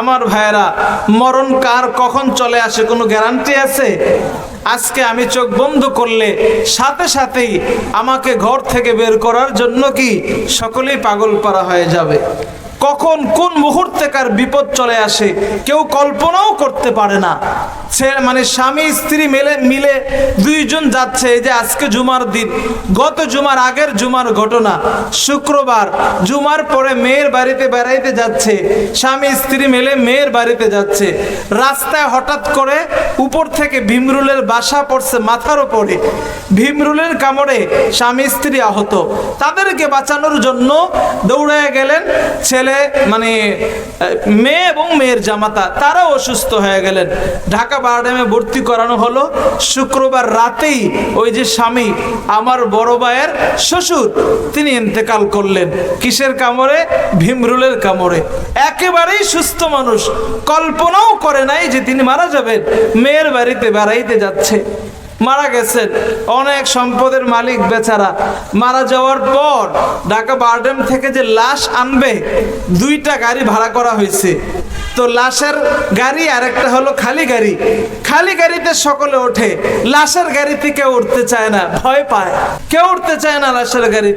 আমার ভাইয়েরা, মরণ কার কখন চলে আসে কোনো গ্যারান্টি আছে? আজকে আমি চোখ বন্ধ করলে সাথে সাথেই আমাকে ঘর থেকে বের করার জন্য কি সকলেই পাগল পারা হয়ে যাবে? কখন কোন মুহূর্তেকার বিপদ চলে আসে, কেউ কল্পনাও করতে পারে না। সে মানে স্বামী, স্ত্রী মিলে মিলে দুইজন যাচ্ছে, এই যে আজকে জুমার দিন, গত জুমার আগের জুমার ঘটনা, শুক্রবার, জুমার পরে মেয়ের বাড়িতে বেড়াইতে যাচ্ছে, স্বামী, স্ত্রী মেলে মেয়ের বাড়িতে যাচ্ছে। রাস্তায় হঠাৎ করে উপর থেকে ভীমরুলের বাসা পড়ছে মাথার ওপরে ভীমরুলের কামড়ে স্বামী, স্ত্রী আহত। তাদেরকে বাঁচানোর জন্য দৌড়ায় গেলেন ছেলে মানে মেয়ে এবং মেয়ের জামাতা, তারাও অসুস্থ হয়ে গেলেন। ঢাকা বারডামে ভর্তি করানো হলো। শুক্রবার রাতেই ওই যে স্বামী, আমার বড় ভাইয়ের শ্বশুর, তিনি ইন্তেকাল করলেন। কিসের কামড়ে? ভীমরুলের কামড়ে। একেবারেই সুস্থ মানুষ। কল্পনাও করে নাই যে তিনি মারা যাবেন। মেয়ের বাড়িতে বেড়াইতে যাচ্ছে। মারা গেছেন। অনেক সম্পদের মালিক বেচারা। মারা যাওয়ার পর ঢাকা বারডেম থেকে যে লাশ আনবে, দুইটা গাড়ি ভাড়া করা হয়েছে। তো লাশের গাড়ি আর একটা হলো খালি গাড়ি। খালি গাড়িতে সকলে ওঠে। লাশের গাড়িতে কেউ উঠতে চায় না, ভয় পায়। কেউ উঠতে চায় না লাশের গাড়ি